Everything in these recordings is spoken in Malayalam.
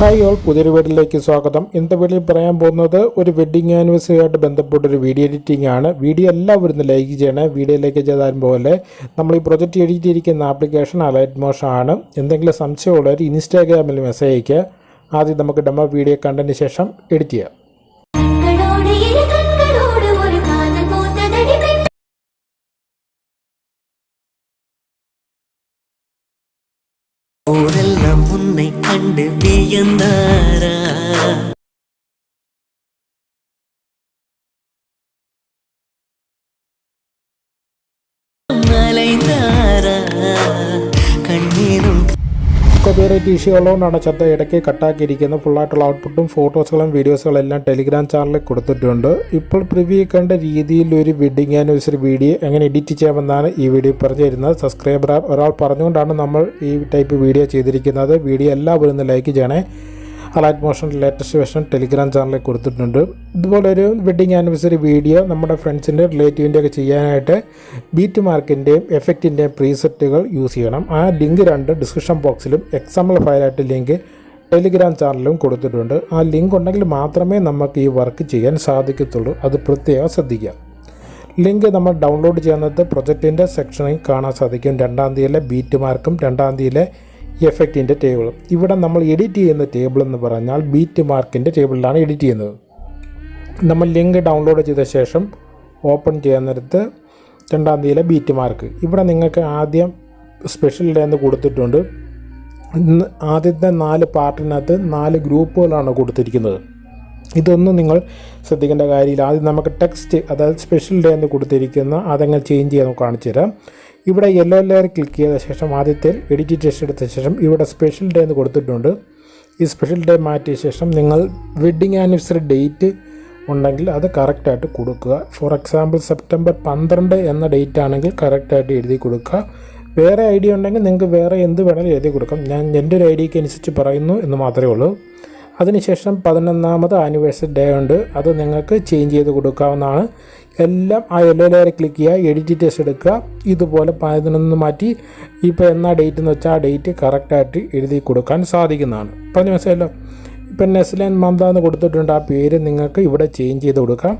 ഹായ് ഓൾ പുതിയൊരു വീഡിയോയിലേക്ക് സ്വാഗതം. ഇന്നത്തെ വീഡിയോയിൽ പറയാൻ പോകുന്നത് ഒരു വെഡിങ് ആനിവേഴ്സറി ആയിട്ട് ബന്ധപ്പെട്ട ഒരു വീഡിയോ എഡിറ്റിംഗ് ആണ്. വീഡിയോ എല്ലാവരും ഒന്ന് ലൈക്ക് ചെയ്യണേ. ലൈക്ക് ചെയ്താൽ പോലെ നമ്മൾ ഈ പ്രൊജക്റ്റ് എഡിറ്റ് ചെയ്തിരിക്കുന്ന ആപ്ലിക്കേഷൻ അലൈറ്റ് മോഷൻ ആണ്. എന്തെങ്കിലും സംശയമുള്ളവർ ഇൻസ്റ്റാഗ്രാമിൽ മെസ്സേജ് അയയ്ക്കുക. ആദ്യം നമുക്ക് ഡെമോ വീഡിയോ കണ്ടതിന് ശേഷം എഡിറ്റ് ചെയ്യാം. கண்டு வியந்தாரா? കോപ്പിറൈറ്റ് ഇഷ്യൂ ഉള്ളതുകൊണ്ടാണ് ചത്ത ഇടയ്ക്ക് കട്ടാക്കിയിരിക്കുന്നത്. ഫുള്ളായിട്ടുള്ള ഔട്ട്പുട്ടും ഫോട്ടോസുകളും വീഡിയോസുകളും എല്ലാം ടെലിഗ്രാം ചാനലിൽ കൊടുത്തിട്ടുണ്ട്. ഇപ്പോൾ പ്രിവ്യൂ കണ്ട രീതിയിൽ ഒരു വെഡിങ് ആനിവേഴ്സറി വീഡിയോ എങ്ങനെ എഡിറ്റ് ചെയ്യാമെന്നാണ് ഈ വീഡിയോ പറഞ്ഞു തരുന്നത് സബ്സ്ക്രൈബർ ഒരാൾ പറഞ്ഞുകൊണ്ടാണ് നമ്മൾ ഈ ടൈപ്പ് വീഡിയോ ചെയ്തിരിക്കുന്നത്. വീഡിയോ എല്ലാവരും ഒന്ന് ലൈക്ക് ചെയ്യണേ. Alight Motion latest version Telegram ചാനലിൽ കൊടുത്തിട്ടുണ്ട്. ഇതുപോലെ ഒരു വെഡ്ഡിങ് ആനിവേഴ്സറി വീഡിയോ നമ്മുടെ ഫ്രണ്ട്സിന്റെ റിലേറ്റീവിന്റെ ഒക്കെ ചെയ്യാനായിട്ട് ബീറ്റ് മാർക്കിന്റെയും എഫക്റ്റിന്റെയും പ്രീസെറ്റുകൾ യൂസ് ചെയ്യണം. ആ ലിങ്ക് രണ്ട് ഡിസ്ക്രിപ്ഷൻ ബോക്സിലും എക്സാമ്പിൾ ഫയലായിട്ട് ലിങ്ക് ടെലിഗ്രാം ചാനലിലും കൊടുത്തിട്ടുണ്ട്. ആ ലിങ്ക് ഉണ്ടെങ്കിൽ മാത്രമേ നമുക്ക് ഈ വർക്ക് ചെയ്യാൻ സാധിക്കത്തുള്ളൂ. അത് പ്രത്യേകം ശ്രദ്ധിക്കുക. ലിങ്ക് നമ്മൾ ഡൗൺലോഡ് ചെയ്യുന്നത് പ്രൊജക്റ്റിന്റെ സെക്ഷനിൽ കാണാൻ സാധിക്കും. രണ്ടാം തീയതിയിലെ ബീറ്റ് മാർക്കും രണ്ടാം തീയതിയിലെ എഫക്റ്റിന്റെ ടേബിൾ ഇവിടെ നമ്മൾ എഡിറ്റ് ചെയ്യുന്ന ടേബിൾ എന്ന് പറഞ്ഞാൽ ബീറ്റ് മാർക്കിന്റെ ടേബിളിലാണ് എഡിറ്റ് ചെയ്യുന്നത്. നമ്മൾ ലിങ്ക് ഡൗൺലോഡ് ചെയ്ത ശേഷം ഓപ്പൺ ചെയ്യുന്നിടത്ത് രണ്ടാം തീയതിയിലെ ബീറ്റ് മാർക്ക് ഇവിടെ നിങ്ങൾക്ക് ആദ്യം സ്പെഷ്യൽ ഡേ എന്ന് കൊടുത്തിട്ടുണ്ട്. ആദ്യത്തെ നാല് പാർട്ടിനകത്ത് നാല് ഗ്രൂപ്പുകളാണ് കൊടുത്തിരിക്കുന്നത്. ഇതൊന്നും നിങ്ങൾ ശ്രദ്ധിക്കേണ്ട കാര്യമില്ല. ആദ്യം നമുക്ക് ടെക്സ്റ്റ് അതായത് സ്പെഷ്യൽ ഡേ എന്ന് കൊടുത്തിരിക്കുന്ന അതങ്ങ് ചേഞ്ച് ചെയ്യാൻ നമുക്ക് കാണിച്ചു തരാം. ഇവിടെ യെല്ലോ ലെയർ ക്ലിക്ക് ചെയ്ത ശേഷം ആദ്യത്തെ എഡിറ്റ് ടെസ്റ്റ് എടുത്ത ശേഷം ഇവിടെ സ്പെഷ്യൽ ഡേ എന്ന് കൊടുത്തിട്ടുണ്ട്. ഈ സ്പെഷ്യൽ ഡേ മാറ്റിയ ശേഷം നിങ്ങൾ വെഡ്ഡിങ് ആനിവേഴ്സറി ഡേറ്റ് ഉണ്ടെങ്കിൽ അത് കറക്റ്റായിട്ട് കൊടുക്കുക. ഫോർ എക്സാമ്പിൾ സെപ്റ്റംബർ പന്ത്രണ്ട് എന്ന ഡേറ്റ് ആണെങ്കിൽ കറക്റ്റായിട്ട് എഴുതി കൊടുക്കുക. വേറെ ഐ ഡി ഉണ്ടെങ്കിൽ നിങ്ങൾക്ക് വേറെ എന്ത് വേണമെങ്കിലും എഴുതി കൊടുക്കാം. ഞാൻ എന്റെ ഒരു ഐ ഡിക്ക് അനുസരിച്ച് പറയുന്നു എന്ന് മാത്രമേ ഉള്ളൂ. അതിനുശേഷം പതിനൊന്നാമത് ആനിവേഴ്സറി ഡേ ഉണ്ട്. അത് നിങ്ങൾക്ക് ചേഞ്ച് ചെയ്ത് കൊടുക്കാവുന്നതാണ്. എല്ലാം ആ യെല്ലോ ലെയർ ക്ലിക്ക് ചെയ്യുക എഡിറ്റ് ടെസ്റ്റ് എടുക്കുക. ഇതുപോലെ പതിനൊന്ന് മാറ്റി ഇപ്പോൾ എന്നാ ഡേറ്റ് എന്ന് വെച്ചാൽ ആ ഡേറ്റ് കറക്റ്റായിട്ട് എഴുതി കൊടുക്കാൻ സാധിക്കുന്നതാണ്. പറഞ്ഞു മനസ്സിലല്ലോ ഇപ്പം നെസ്ലൻ മന്ത എന്ന് കൊടുത്തിട്ടുണ്ട്. ആ പേര് നിങ്ങൾക്ക് ഇവിടെ ചേഞ്ച് ചെയ്ത് കൊടുക്കാം.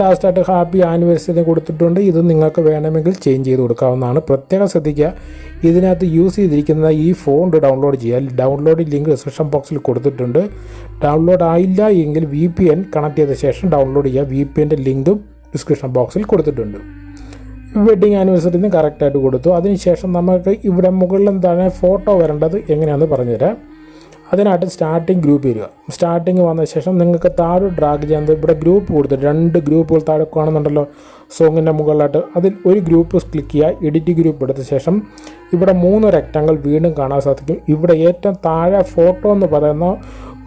ലാസ്റ്റായിട്ട് ഹാപ്പി ആനിവേഴ്സറി കൊടുത്തിട്ടുണ്ട്. ഇത് നിങ്ങൾക്ക് വേണമെങ്കിൽ ചേഞ്ച് ചെയ്ത് കൊടുക്കാവുന്നതാണ്. പ്രത്യേകം ശ്രദ്ധിക്കുക. ഇതിനകത്ത് യൂസ് ചെയ്തിരിക്കുന്ന ഈ ഫോണ്ട് ഡൗൺലോഡ് ചെയ്യുക. ഡൗൺലോഡ് ലിങ്ക് ഡിസ്ക്രിപ്ഷൻ ബോക്സിൽ കൊടുത്തിട്ടുണ്ട്. ഡൗൺലോഡ് ആയില്ല എങ്കിൽ വി പി എൻ കണക്ട് ചെയ്ത ശേഷം ഡൗൺലോഡ് ചെയ്യുക. വി പി എന്റെ ലിങ്കും ഡിസ്ക്രിപ്ഷൻ ബോക്സിൽ കൊടുത്തിട്ടുണ്ട്. വെഡ്ഡിങ് ആനിവേഴ്സറിന്ന് കറക്റ്റായിട്ട് കൊടുത്തു. അതിനുശേഷം നമുക്ക് ഇവിടെ മുകളിൽ എന്താണ് ഫോട്ടോ വരേണ്ടത് എങ്ങനെയാണെന്ന് പറഞ്ഞുതരാം. അതിനായിട്ട് സ്റ്റാർട്ടിങ് ഗ്രൂപ്പ് വരിക. സ്റ്റാർട്ടിങ് വന്ന ശേഷം നിങ്ങൾക്ക് താഴെ ഡ്രാഗ് ചെയ്യാൻ ഇവിടെ ഗ്രൂപ്പ് കൊടുത്ത് രണ്ട് ഗ്രൂപ്പുകൾ താഴെ കാണുന്നുണ്ടല്ലോ സോങ്ങിന്റെ മുകളിലായിട്ട്. അതിൽ ഒരു ഗ്രൂപ്പ് ക്ലിക്ക് ചെയ്യുക എഡിറ്റ് ഗ്രൂപ്പ് എടുത്ത ശേഷം ഇവിടെ മൂന്ന് റെക്റ്റാങ്കിൾ വീണ്ടും കാണാൻ സാധിക്കും. ഇവിടെ ഏറ്റവും താഴെ ഫോട്ടോ എന്ന് പറയുന്ന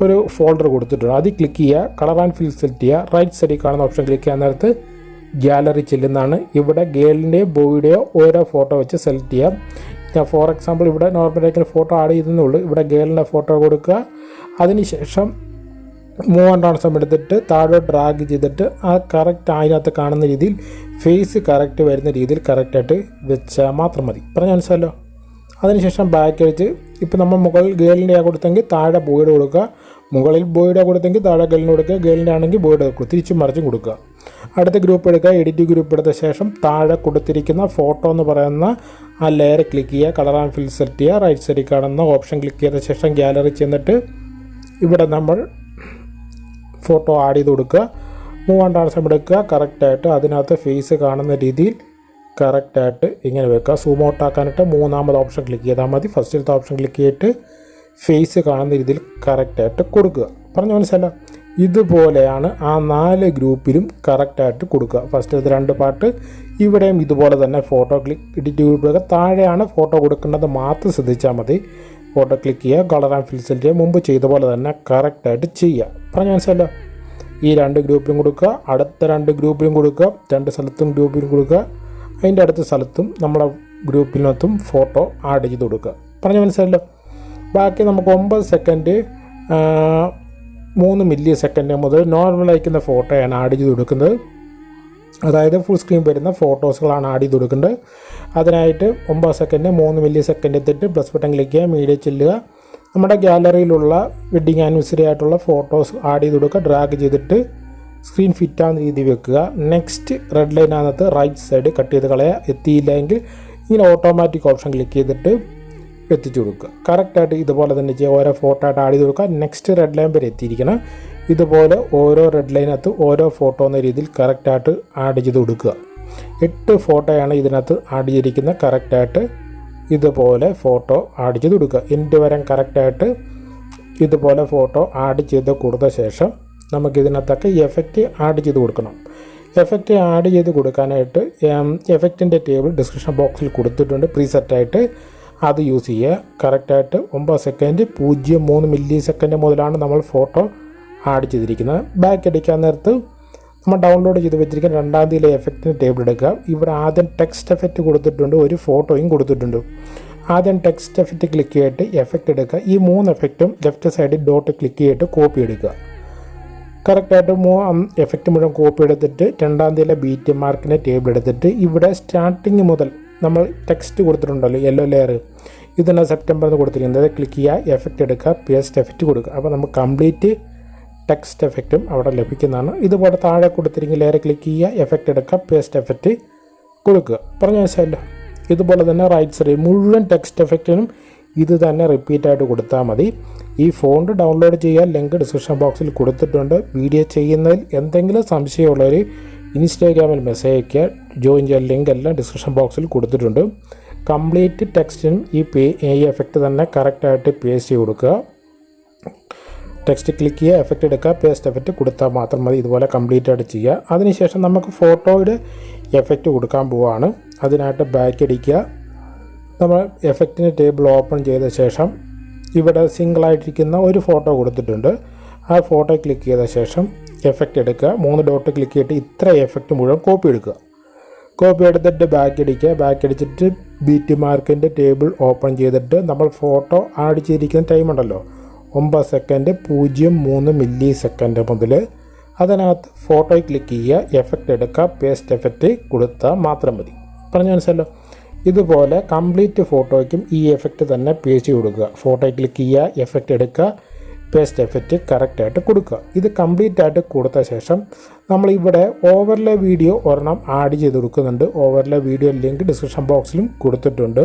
ഒരു ഫോൾഡർ കൊടുത്തിട്ടുണ്ട്. അതിൽ ക്ലിക്ക് ചെയ്യുക കളർ ആൻഡ് ഫിൽ സെലക്ട് ചെയ്യുക. റൈറ്റ് സൈഡിൽ കാണുന്ന ഓപ്ഷൻ ക്ലിക്ക് ചെയ്യാൻ നേരത്ത് ഗ്യാലറി ചെല്ലുന്നതാണ്. ഇവിടെ ഗേളിന്റെയോ ബോയുടെയോ ഓരോ ഫോട്ടോ വെച്ച് സെലക്ട് ചെയ്യാം ഞാൻ ഫോർ എക്സാമ്പിൾ ഇവിടെ നോർമലേക്കൽ ഫോട്ടോ ആഡ് ചെയ്തേ ഉള്ളൂ ഇവിടെ ഗേളിന്റെ ഫോട്ടോ കൊടുക്കുക. അതിനുശേഷം മൂവ് ആൻഡ് ട്രാൻസ്ഫോം എടുത്തിട്ട് താഴെ ഡ്രാഗ് ചെയ്തിട്ട് ആ കറക്റ്റ് അതിനകത്ത് കാണുന്ന രീതിയിൽ ഫേസ് കറക്റ്റ് വരുന്ന രീതിയിൽ കറക്റ്റായിട്ട് വെച്ചാൽ മാത്രം മതി. പറഞ്ഞ മനസ്സിലല്ലോ അതിനുശേഷം ബാക്ക് അടിച്ച് ഇപ്പോൾ നമ്മൾ മുകളിൽ ഗേളിന്റെ ആ കൊടുത്തെങ്കിൽ താഴെ ബോയുടെ കൊടുക്കുക. മുകളിൽ ബോയുടെ കൊടുത്തെങ്കിൽ താഴെ ഗേളിന് കൊടുക്കുക. ഗേളിന്റെ ആണെങ്കിൽ ബോയുടെ കൊടുക്കുക. തിരിച്ചും മറിച്ചും കൊടുക്കുക. അടുത്ത ഗ്രൂപ്പ് എടുക്കുക എഡിറ്റ് ഗ്രൂപ്പ് എടുത്ത ശേഷം താഴെ കൊടുത്തിരിക്കുന്ന ഫോട്ടോ എന്ന് പറയുന്ന ആ ലെയർ ക്ലിക്ക് ചെയ്യുക കളർ ആൻഡ് ഫിൽ സെറ്റ് ചെയ്യുക റൈറ്റ് സൈഡിൽ കാണുന്ന ഓപ്ഷൻ ക്ലിക്ക് ചെയ്ത ശേഷം ഗ്യാലറി ചെന്നിട്ട് ഇവിടെ നമ്മൾ ഫോട്ടോ ആഡ് ചെയ്ത് കൊടുക്കുക. മൂവ് ആൻഡ് ആൾസം എടുക്കുക കറക്റ്റായിട്ട് അതിനകത്ത് ഫേസ് കാണുന്ന രീതിയിൽ കറക്റ്റായിട്ട് ഇങ്ങനെ വെക്കുക. സൂം ഔട്ട് ആക്കാനായിട്ട് മൂന്നാമത് ഓപ്ഷൻ ക്ലിക്ക് ചെയ്താൽ മതി. ഫസ്റ്റിലത്തെ ഓപ്ഷൻ ക്ലിക്ക് ചെയ്തിട്ട് ഫേസ് കാണുന്ന രീതിയിൽ കറക്റ്റായിട്ട് കൊടുക്കുക. പറഞ്ഞു മനസ്സിലല്ല ഇതുപോലെയാണ് ആ നാല് ഗ്രൂപ്പിലും കറക്റ്റായിട്ട് കൊടുക്കുക. ഫസ്റ്റിലത്തെ രണ്ട് പാർട്ട് ഇവിടെയും ഇതുപോലെ തന്നെ ഫോട്ടോ ക്ലിക്ക് എഡിറ്റ് ഗ്രൂപ്പിലൊക്കെ താഴെയാണ് ഫോട്ടോ കൊടുക്കേണ്ടത് മാത്രം ശ്രദ്ധിച്ചാൽ മതി. ഫോട്ടോ ക്ലിക്ക് ചെയ്യുക കളർ ആൻഡ് ഫിൽ ചെയ്യുക മുമ്പ് ചെയ്ത പോലെ തന്നെ കറക്റ്റായിട്ട് ചെയ്യുക. പറഞ്ഞു മനസ്സിലല്ലോ ഈ രണ്ട് ഗ്രൂപ്പിലും കൊടുക്കുക അടുത്ത രണ്ട് ഗ്രൂപ്പിലും കൊടുക്കുക രണ്ട് സ്ഥലത്തും ഗ്രൂപ്പിലും കൊടുക്കുക. അതിന്റെ അടുത്ത സ്ഥലത്തും നമ്മുടെ ഗ്രൂപ്പിനകത്തും ഫോട്ടോ ആഡ് ചെയ്ത് കൊടുക്കുക. പറഞ്ഞ മനസ്സിലല്ലോ ബാക്കി നമുക്ക് ഒമ്പത് സെക്കൻഡ് മൂന്ന് മില്ലി സെക്കൻഡ് മുതൽ നോർമൽ അയക്കുന്ന ഫോട്ടോയാണ് ആഡ് ചെയ്ത് കൊടുക്കുന്നത്. അതായത് ഫുൾ സ്ക്രീൻ വരുന്ന ഫോട്ടോസുകളാണ് ആഡ് ചെയ്ത് കൊടുക്കേണ്ടത് അതിനായിട്ട് ഒമ്പത് സെക്കൻഡ് മൂന്ന് മില്ലി സെക്കൻഡ് എത്തിയിട്ട് പ്ലസ് ബട്ടൺ ക്ലിക്ക് ചെയ്യുക മീഡിയ ചെല്ലുക. നമ്മുടെ ഗാലറിയിലുള്ള വെഡ്ഡിങ് ആനിവേഴ്സറി ആയിട്ടുള്ള ഫോട്ടോസ് ആഡ് ചെയ്ത് കൊടുക്കുക ഡ്രാഗ് ചെയ്തിട്ട് സ്ക്രീൻ ഫിറ്റ് ആവുന്ന രീതി വെക്കുക. നെക്സ്റ്റ് റെഡ് ലൈനകത്ത് റൈറ്റ് സൈഡ് കട്ട് ചെയ്ത് കളയുക. എത്തിയില്ല എങ്കിൽ ഇങ്ങനെ ഓട്ടോമാറ്റിക് ഓപ്ഷൻ ക്ലിക്ക് ചെയ്തിട്ട് എത്തിച്ചു കൊടുക്കുക. കറക്റ്റായിട്ട് ഇതുപോലെ തന്നെ ചെയ്യുക ഓരോ ഫോട്ടോ ആയിട്ട് ആഡ് ചെയ്ത് കൊടുക്കുക. നെക്സ്റ്റ് റെഡ് ലൈൻ വരെ എത്തിയിരിക്കണം. ഇതുപോലെ ഓരോ റെഡ് ലൈനകത്ത് ഓരോ ഫോട്ടോ എന്ന രീതിയിൽ കറക്റ്റായിട്ട് ആഡ് ചെയ്ത് കൊടുക്കുക. എട്ട് ഫോട്ടോയാണ് ഇതിനകത്ത് ആഡ് ചെയ്തിരിക്കുന്നത് കറക്റ്റായിട്ട് ഇതുപോലെ ഫോട്ടോ ആഡ് ചെയ്ത് കൊടുക്കുക. എന്റെ വരം കറക്റ്റായിട്ട് ഇതുപോലെ ഫോട്ടോ ആഡ് ചെയ്ത് കൊടുത്ത ശേഷം നമുക്കിതിനകത്തൊക്കെ എഫക്റ്റ് ആഡ് ചെയ്ത് കൊടുക്കണം. എഫക്റ്റ് ആഡ് ചെയ്ത് കൊടുക്കാനായിട്ട് എഫക്റ്റിന്റെ ടേബിൾ ഡിസ്ക്രിപ്ഷൻ ബോക്സിൽ കൊടുത്തിട്ടുണ്ട്. പ്രീസെറ്റായിട്ട് അത് യൂസ് ചെയ്യുക. കറക്റ്റായിട്ട് ഒമ്പത് സെക്കൻഡ് പൂജ്യം മൂന്ന് മില്ലി സെക്കൻഡ് മുതലാണ് നമ്മൾ ഫോട്ടോ ആഡ് ചെയ്തിരിക്കുന്നത്. ബാക്ക് അടിക്കാൻ നേരത്ത് നമ്മൾ ഡൗൺലോഡ് ചെയ്ത് വെച്ചിരിക്കുന്ന രണ്ടാം തീയതിയിലെ എഫക്റ്റിന് ടേബിൾ എടുക്കുക. ഇവിടെ ആദ്യം ടെക്സ്റ്റ് എഫക്റ്റ് കൊടുത്തിട്ടുണ്ട് ഒരു ഫോട്ടോയും കൊടുത്തിട്ടുണ്ട്. ആദ്യം ടെക്സ്റ്റ് എഫക്റ്റ് ക്ലിക്ക് ചെയ്തിട്ട് എഫക്റ്റ് എടുക്കുക. ഈ മൂന്ന് എഫക്റ്റും ലെഫ്റ്റ് സൈഡിൽ ഡോട്ട് ക്ലിക്ക് ചെയ്തിട്ട് കോപ്പി എടുക്കുക. കറക്റ്റായിട്ട് മൂ എഫക്റ്റ് മുഴുവൻ കോപ്പി എടുത്തിട്ട് രണ്ടാം തീയതിയിലെ ബീറ്റ് മാർക്കിന്റെ ടേബിൾ എടുത്തിട്ട് ഇവിടെ സ്റ്റാർട്ടിങ് മുതൽ നമ്മൾ ടെക്സ്റ്റ് കൊടുത്തിട്ടുണ്ടല്ലോ യെല്ലോ ലെയർ ഇതിനെ സെപ്റ്റംബർ എന്ന് കൊടുത്തിരിക്കുന്നത്. ക്ലിക്ക് ചെയ്യുക എഫക്റ്റ് എടുക്കുക പേസ്റ്റ് എഫക്റ്റ് കൊടുക്കുക. അപ്പോൾ നമുക്ക് കംപ്ലീറ്റ് ടെക്സ്റ്റ് എഫക്റ്റും അവിടെ ലഭിക്കുന്നതാണ്. ഇതുപോലെ താഴെ കൊടുത്തിരിക്കുന്ന ലെയർ ക്ലിക്ക് ചെയ്യുക എഫക്റ്റ് എടുക്കുക പേസ്റ്റ് എഫക്റ്റ് കൊടുക്കുക. പറഞ്ഞ മനസ്സിലല്ലോ ഇതുപോലെ തന്നെ റൈറ്റ് സൈഡ് മുഴുവൻ ടെക്സ്റ്റ് എഫക്റ്റിനും ഇത് തന്നെ റിപ്പീറ്റായിട്ട് കൊടുത്താൽ മതി. ഈ ഫോണ്ട് ഡൗൺലോഡ് ചെയ്യാൻ ലിങ്ക് ഡിസ്ക്രിപ്ഷൻ ബോക്സിൽ കൊടുത്തിട്ടുണ്ട്. വീഡിയോ ചെയ്യുന്നതിൽ എന്തെങ്കിലും സംശയമുള്ളവർ ഇൻസ്റ്റാഗ്രാമിൽ മെസ്സേജ് അയക്കുക ജോയിൻ ചെയ്യാൻ ലിങ്ക് എല്ലാം ഡിസ്ക്രിപ്ഷൻ ബോക്സിൽ കൊടുത്തിട്ടുണ്ട്. കംപ്ലീറ്റ് ടെക്സ്റ്റിനും ഈ പേ ഈ എഫക്റ്റ് തന്നെ കറക്റ്റായിട്ട് പേസ്റ്റ് ചെയ്ത് കൊടുക്കുക. ടെക്സ്റ്റ് ക്ലിക്ക് ചെയ്യുക എഫക്റ്റ് എടുക്കുക പേസ്റ്റ് എഫക്റ്റ് കൊടുത്താൽ മാത്രം മതി. ഇതുപോലെ കംപ്ലീറ്റ് ആയിട്ട് ചെയ്യുക. അതിനുശേഷം നമുക്ക് ഫോട്ടോയുടെ എഫക്റ്റ് കൊടുക്കാൻ പോവുകയാണ് അതിനായിട്ട് ബാക്ക് അടിക്കുക. നമ്മൾ എഫക്റ്റിന്റെ ടേബിൾ ഓപ്പൺ ചെയ്ത ശേഷം ഇവിടെ സിംഗിളായിട്ടിരിക്കുന്ന ഒരു ഫോട്ടോ കൊടുത്തിട്ടുണ്ട്. ആ ഫോട്ടോ ക്ലിക്ക് ചെയ്ത ശേഷം എഫക്റ്റ് എടുക്കുക. മൂന്ന് ഡോട്ട് ക്ലിക്ക് ചെയ്തിട്ട് ഇത്ര എഫക്റ്റ് മുഴുവൻ കോപ്പി എടുക്കുക. കോപ്പി എടുത്തിട്ട് ബാക്ക് അടിക്കുക. ബാക്ക് അടിച്ചിട്ട് ബീറ്റ് മാർക്കിന്റെ ടേബിൾ ഓപ്പൺ ചെയ്തിട്ട് നമ്മൾ ഫോട്ടോ ആഡ് ചെയ്തിരിക്കുന്ന ടൈം ഉണ്ടല്ലോ. ഒമ്പത് സെക്കൻഡ് പൂജ്യം മൂന്ന് മില്ലി സെക്കൻഡ് മുതൽ അതിനകത്ത് ഫോട്ടോയിൽ ക്ലിക്ക് ചെയ്യുക. എഫക്റ്റ് എടുക്കുക. പേസ്റ്റ് എഫക്റ്റ് കൊടുത്താൽ മാത്രം മതി. പറഞ്ഞു മനസ്സിലല്ലോ ഇതുപോലെ കംപ്ലീറ്റ് ഫോട്ടോയ്ക്കും ഈ എഫക്റ്റ് തന്നെ പേസ്റ്റ് കൊടുക്കുക. ഫോട്ടോയിൽ ക്ലിക്ക് ചെയ്യുക. എഫക്റ്റ് എടുക്കുക. പേസ്റ്റ് എഫക്റ്റ് കറക്റ്റായിട്ട് കൊടുക്കുക. ഇത് കംപ്ലീറ്റ് ആയിട്ട് കൊടുത്ത ശേഷം നമ്മൾ ഇവിടെ ഓവർലേ വീഡിയോ ഒരെണ്ണം ആഡ് ചെയ്ത് കൊടുക്കുന്നുണ്ട്. ഓവർലേ വീഡിയോ ലിങ്ക് ഡിസ്ക്രിപ്ഷൻ ബോക്സിലും കൊടുത്തിട്ടുണ്ട്.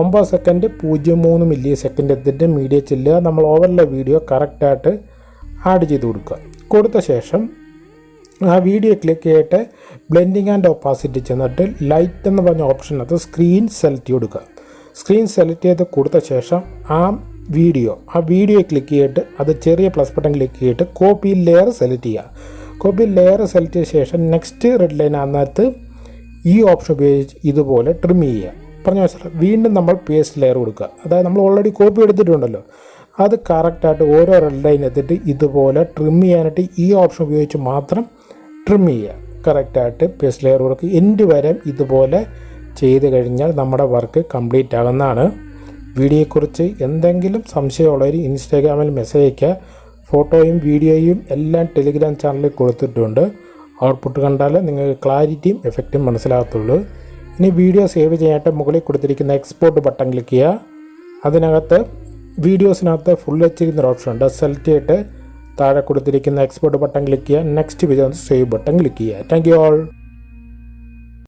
ഒമ്പത് സെക്കൻഡ് പൂജ്യം മൂന്ന് മില്ലി സെക്കൻഡ് എത്തിന്റെ മീഡിയ ചെല്ലുക. നമ്മൾ ഓവർലേ വീഡിയോ കറക്റ്റായിട്ട് ആഡ് ചെയ്ത് കൊടുക്കുക. കൊടുത്ത ശേഷം ആ വീഡിയോ ക്ലിക്ക് ചെയ്തിട്ട് ബ്ലെൻഡിങ് ആൻഡ് ഓപ്പോസിറ്റ് ചെന്നിട്ട് ലൈറ്റ് എന്ന് പറഞ്ഞ ഓപ്ഷനകത്ത് സ്ക്രീൻ സെലക്ട് ചെയ്ത് കൊടുക്കുക. സ്ക്രീൻ സെലക്ട് ചെയ്ത് കൊടുത്ത ശേഷം ആ വീഡിയോ. ആ വീഡിയോ ക്ലിക്ക് ചെയ്തിട്ട് അത് ചെറിയ പ്ലസ് ബട്ടൺ ക്ലിക്ക് ചെയ്തിട്ട് കോപ്പി ലെയർ സെലക്ട് ചെയ്യുക. കോപ്പി ലെയർ സെലക്ട് ചെയ്ത ശേഷം നെക്സ്റ്റ് റെഡ് ലൈൻ അതിനകത്ത് ഈ ഓപ്ഷൻ ഉപയോഗിച്ച് ഇതുപോലെ ട്രിം ചെയ്യുക. പറഞ്ഞ മനസ്സിലായി വീണ്ടും നമ്മൾ പേസ്റ്റ് ലെയർ കൊടുക്കുക. അതായത് നമ്മൾ ഓൾറെഡി കോപ്പി എടുത്തിട്ടുണ്ടല്ലോ. അത് കറക്റ്റായിട്ട് ഓരോ റെഡ് ലൈൻ എത്തിയിട്ട് ഇതുപോലെ ട്രിം ചെയ്യാനായിട്ട് ഈ ഓപ്ഷൻ ഉപയോഗിച്ച് മാത്രം ട്രിം ചെയ്യുക. കറക്റ്റായിട്ട് പേസ്റ്റ് ലെയർ കൊടുക്കുക. എൻഡ് വരെ ഇതുപോലെ ചെയ്ത് കഴിഞ്ഞാൽ നമ്മുടെ വർക്ക് കംപ്ലീറ്റ് ആകുന്നതാണ്. വീഡിയോയെക്കുറിച്ച് എന്തെങ്കിലും സംശയമുള്ളവർ ഇൻസ്റ്റാഗ്രാമിൽ മെസ്സേജ് അയക്കുക ഫോട്ടോയും വീഡിയോയും എല്ലാം ടെലിഗ്രാം ചാനലിൽ കൊടുത്തിട്ടുണ്ട്. ഔട്ട്പുട്ട് കണ്ടാൽ നിങ്ങൾക്ക് ക്ലാരിറ്റിയും എഫക്റ്റും മനസ്സിലാകത്തുള്ളൂ. ഇനി വീഡിയോ സേവ് ചെയ്യാനായിട്ട് മുകളിൽ കൊടുത്തിരിക്കുന്ന എക്സ്പോർട്ട് ബട്ടൺ ക്ലിക്ക് ചെയ്യുക. അതിനകത്ത് വീഡിയോസിനകത്ത് ഫുൾ എച്ച് എന്നൊരു ഓപ്ഷൻ ഉണ്ട്. സെലക്ട് ചെയ്തിട്ട് താഴെ കൊടുത്തിരിക്കുന്ന എക്സ്പോർട്ട് ബട്ടൺ ക്ലിക്ക് ചെയ്യുക. Next page save button click ചെയ്യുക. Thank you all